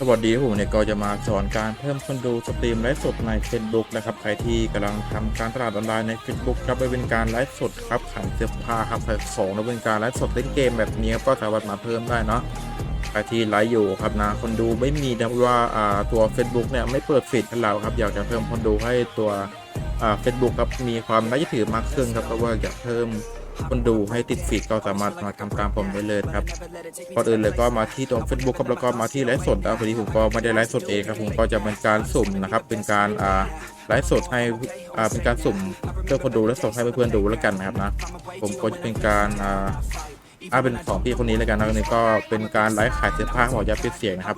สวัสดีครับผมเนี่ยก็จะมาสอนการเพิ่มคนดูสตรีมไลฟ์สดใน Facebook นะครับใครที่กำลังทำการตลาดออนไลน์ใน Facebook ครับไม่เป็นการไลฟ์สดครับขายเสื้อผ้าครับขายของแล้วเป็นการไลฟ์สดเล่นเกมแบบนี้ก็สามารถมาเพิ่มได้เนาะใครที่ไลฟ์อยู่ครับนะคนดูไม่มีนะว่าอ่าตัว Facebook เนี่ยไม่เปิดฟีดให้เราครับอยากจะเพิ่มคนดูให้ตัวอ่าเฟซบุ๊กครับมีความน่าจะถือมากขึ้นครับเพราะว่าอยากเพิ่ม คนดูให้ติดฟีดก็สามารถมาทำตามผมได้เลยครับก่อนอื่นเลยก็มาที่ตรง Facebook ครับแล้วก็มาที่ไลฟ์สดนะพอดีผมก็ไม่ได้ไลฟ์สดเองครับผมก็จะเป็นการสุ่มนะครับ เป็นการอ่าไลฟ์สดให้อ่าเป็นการสุ่มเพื่อคนดูและส่งให้เพื่อนๆดูแล้วกันนะครับนะผมก็จะเป็นการอ่าอ่าเป็นของพี่คนนี้แล้วกันนะนี้ก็เป็นการไลฟ์ขายเสื้อผ้าหมอยาปิดเสียงนะครับ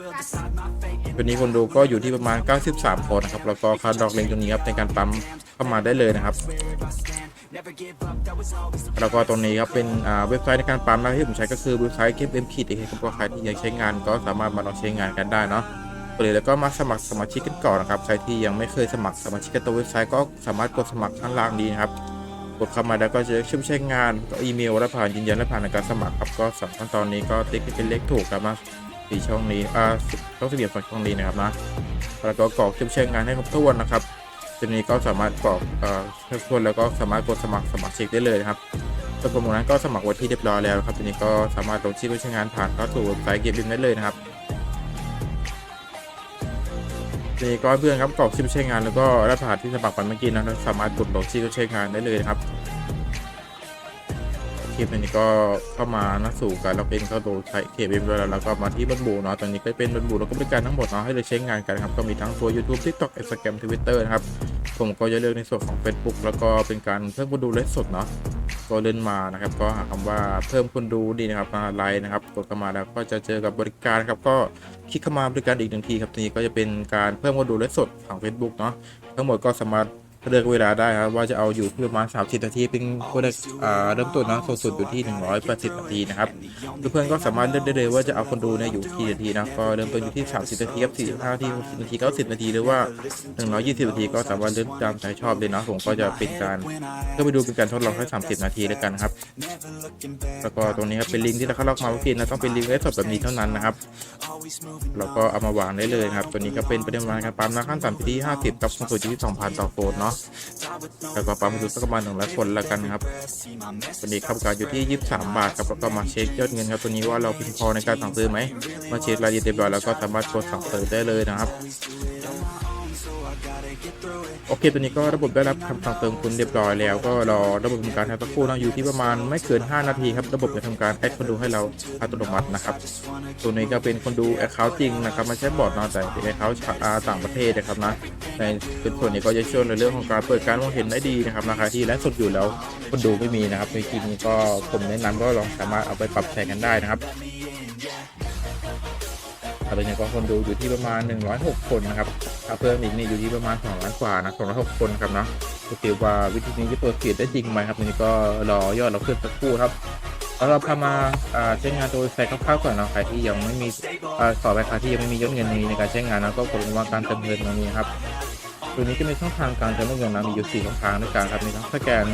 วันนี้คนดูก็อยู่ที่ประมาณ 93 คนนะครับแล้วก็คาดอกเล็งตรงนี้ครับในการปั๊มเข้ามาได้เลยนะครับ แล้วก็ตรงนี้ครับเป็นเว็บไซต์ในการปั๊มนะที่ผมใช้ก็คือเว็บไซต์เก็บเอ็มคิดเองครับก็ใครที่อยากใช้งานก็สามารถมาลองใช้งานกันได้เนาะไปเลยแล้วก็มาสมัครสมาชิกกันก่อนนะครับใครที่ยังไม่เคยสมัครสมาชิกกันตัวเว็บไซต์ก็สามารถกดสมัครข้างล่างนี้นะครับกดเข้ามาแล้วก็จะชื่อใช้งานก็อีเมลและผ่านยืนยันและผ่านในการสมัครครับก็สองขั้นตอนนี้ก็ติ๊กให้เป็นเลขถูกครับมาสี่ช่องนี้อ่าช่องสี่เหลี่ยมสองช่องนี้นะครับนะแล้วก็กรอกชื่อใช้งานให้ครบถ้วนนะครับ ทีนี้ก็สามารถกรอกเอ่อเพื่อนแล้วก็สามารถกดสมัครสมัครชิกได้เลยนะครับส่วนผมนั้นก็สมัครไว้ที่เรียบร้อยแล้วครับทีนี้ก็สามารถลงชื่อผู้ใช้งานผ่านเข้าสู่เว็บไซต์เกมบินได้เลยนะครับทีนี้ก็เพื่อนครับกรอกชื่อผู้ใช้งานแล้วก็รหัสที่สมัครไปเมื่อกี้นะสามารถกดลงชื่อผู้ใช้งานได้เลยนะครับคลิปนี้ก็เข้ามานะสู่การล็อกอินเข้าสู่ไซต์เคบินแล้วแล้วก็มาที่บันบูเนาะตอนนี้ก็เป็นบันบูแล้วก็บริการทั้งหมดเนาะให้เราใช้งานกันครับก็มีทั้งตัว YouTube TikTok Instagram Twitter นะครับ ผมก็จะเลือกในส่วนของ Facebook แล้วก็เป็นการเพิ่มคนดูไลฟ์สดเนาะก็เล่นมานะครับ ก็หาคำว่าเพิ่มคนดูดีนะครับมาไลน์นะครับกดเข้ามาแล้วก็จะเจอกับบริการครับก็คลิกเข้ามาบริการอีกหนึ่งทีครับทีนี้ก็จะเป็นการเพิ่มคนดูไลฟ์สดของ Facebook เนาะทั้งหมดก็สามารถ เลือกเวลาได้ครับว่าจะเอาอยู่ประมาณ30นาทีเป็นก็ได้เริ่มต้นนะสูงสุดอยู่ที่ 180นาทีนะครับเพื่อนๆก็สามารถเลือกได้เลยว่าจะเอาคนดูเนี่ยอยู่ที่นาทีนะก็เริ่มต้นอยู่ที่ 30นาทีครับ45นาที60นาที90นาทีหรือว่า 120นาทีก็สามารถเลือกตามใจชอบเลยนะผมก็จะเป็นการก็ไปดูเป็นการทดลองแค่30 นาทีแล้วกันครับแล้วก็ตรงนี้ครับเป็นลิงก์ที่เราเข้าล็อกมาเมื่อกี้นะต้องเป็นลิงก์ไลฟ์สดแบบนี้เท่านั้นนะครับแล้วก็เอามาวางได้เลยครับตัวนี้ก็เป็นปริมาณการปั๊มนะขั้นต่ำที่50กับสูงสุดอยู่ที่2,000ต่อโฟนเนาะแล้วก็ปั๊มสุดสักประมาณ100คนแล้วกันครับวันนี้ครับการอยู่ที่ 23 บาทครับแล้วก็มาเช็คยอดเงินครับตัวนี้ว่าเราเพียงพอในการสั่งซื้อไหมมาเช็ครายละเอียดเรียบร้อยแล้วก็สามารถกดสั่งซื้อได้เลยนะครับ โอเคตัวนี้ก็ระบบได้รับคำสั่งเติมคุณเรียบร้อยแล้วก็รอระบบทำการทำสักครู่นะอยู่ที่ประมาณไม่เกิน 5 นาทีครับระบบจะทำการแอดคนดูให้เราอัตโนมัตินะครับตัวนี้ก็เป็นคนดูแอคเคาท์จริงนะครับไม่ใช่บอทนอะแต่เป็นแอคเคาท์ต่างประเทศนะครับนะในเป็นส่วนนี้ก็จะช่วยในเรื่องของการเปิดการมองเห็นได้ดีนะครับราคาที่และสดอยู่แล้วคนดูไม่มีนะครับในคลิปนี้ก็ผมแนะนำก็ลองสามารถเอาไปปรับใช้กันได้นะครับตอนนี้ก็คนดูอยู่ที่ประมาณ 106 คนนะครับ ครับเพิ่มอีกนี่อยู่ที่ประมาณ2ล้านกว่านะ206คนครับเนาะก็คือว่าวิธีนี้จะเปิดเสียได้จริงไหมครับนี่ก็รอยอดเราขึ้นสักครู่ครับแล้วเราพามาใช้งานโดยใส่คร่าวๆก่อนนะใครที่ยังไม่มีอสอบไปครที่ยังไม่มียอดเงินในในการใช้งานนะก็กดลงมาการเติมเงินตรงนี้ครับ ตัวนี้ก็มีช่องทางการเติมเงินนะมีอยู่สี่ช่องทางด้วยกันครับมีทั้งสแกน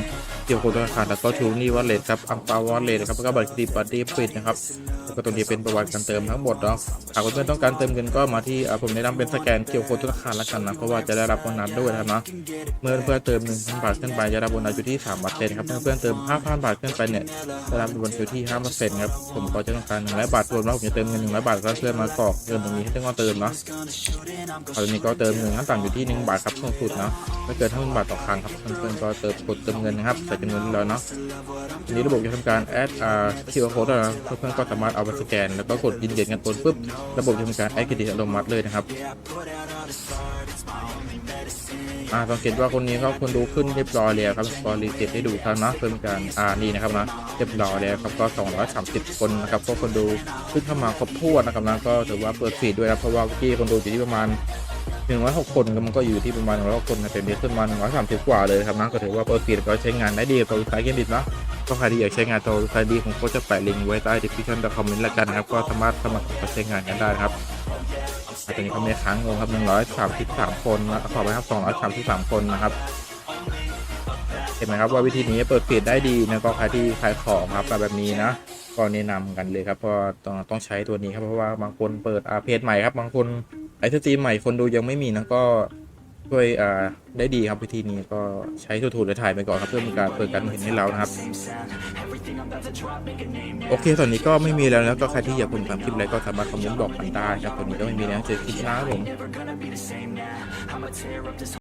เกี่ยวกับธนาคารแล้วก็ทูนี่วอลเล็ตครับอังเปาวอลเล็ตครับแล้วก็บัตรเครดิตบัตรเดบิตนะครับแล้วก็ตรงนี้เป็นประวัติการเติมทั้งหมดเนาะหากเพื่อนๆต้องการเติมเงินก็มาที่ผมแนะนำเป็นสแกนเกี่ยวโค้ดธนาคารละกันนะเพราะว่าจะได้รับโบนัสด้วยนะครับเนาะเมื่อเพื่อนเติม1,000บาทขึ้นไปจะรับโบนัสอยู่ที่3เปอร์เซ็นต์ครับเมื่อเพื่อนๆเติม5,000บาทขึ้นไปเนี่ยจะรับโบนัสอยู่ที่5เปอร์เซ็นต์ครับผมก็จะต้องการ100บาทรวมแล้วผมจะเติมเงิน100บาทก็เพื่อนมากรอกเงินตรงนี้ให้เพื่อนเติมเนาะตอนนี้ก็เติมเงินขั้นต่ำอยู่ที่1บาทครับสูงสุดเนาะไม่เกิน5,000บาทต่อครั้งครับเพื่อนๆก็เติมกดเติมเงินนะครับใส่จำนวนเรียบร้อยเนาะทีนี้ระบบจะทำการแอดอ่า QR code นะเพื่อนๆก็สามารถเอาไปสแกน แล้วก็กดยืนยันกันตนปุ๊บระบบจะทำการแอดเครดิตอัตโนมัติเลยนะครับอ่าสังเกตว่าคนนี้เขาคนดูขึ้นเรียบร้อยแล้วครับก็รีเซ็ตให้ดูครับนะเพิ่มการอ่านี่นะครับนะเรียบร้อยแล้วครับก็230 คนนะครับก็คนดูขึ้นเข้ามาครบถ้วนนะครับนะก็ถือว่าเปิดฟีดด้วยนะเพราะว่าเมื่อกี้คนดูอยู่ที่ประมาณ 106คนมันก็อยู่ที่ประมาณ106คนนะแต่เนี้ขึ้นมา130กว่าเลยครับนะก็ถือว่าเปิดฟีดก็ใช้งานได้ดีกับตัวสายเกมบิดนะก็ใครที่อยากใช้งานตัวสายดีผมก็จะแปะลิงก์ไว้ใต้ description คอมเมนต์แล้วกันนะครับก็สามารถสมัครมาใช้งานกันได้นะครับอาตอนนี้เขาไม่ค้างงงครับ133คนนะขอไปครับ233คนนะครับเห็นไหมครับว่าวิธีนี้เปิดฟีดได้ดีนะก็ใครที่ขายของครับแบบนี้นะก็แนะนำกันเลยครับเพราะต้องต้องใช้ตัวนี้ครับเพราะว่าบางคนเปิดอาเพจใหม่ครับบางคน ไอสตรีมใหม่คนดูยังไม่มีนะก็ช่วยอ่าได้ดีครับวิธีนี้ก็ใช้ถูกๆและถ่ายไปก่อนครับเพื่อมีการเปิดการเห็นให้เรานะครับ โอเคตอนนี้ก็ไม่มีแล้วแล้วก็ใครที่อยากคุณทำคลิปอะไรก็สามารถคอมเมนต์บอกกันได้ครับตอนนี้ก็ไม่มีแล้วเจอคลิปหน้าครับผม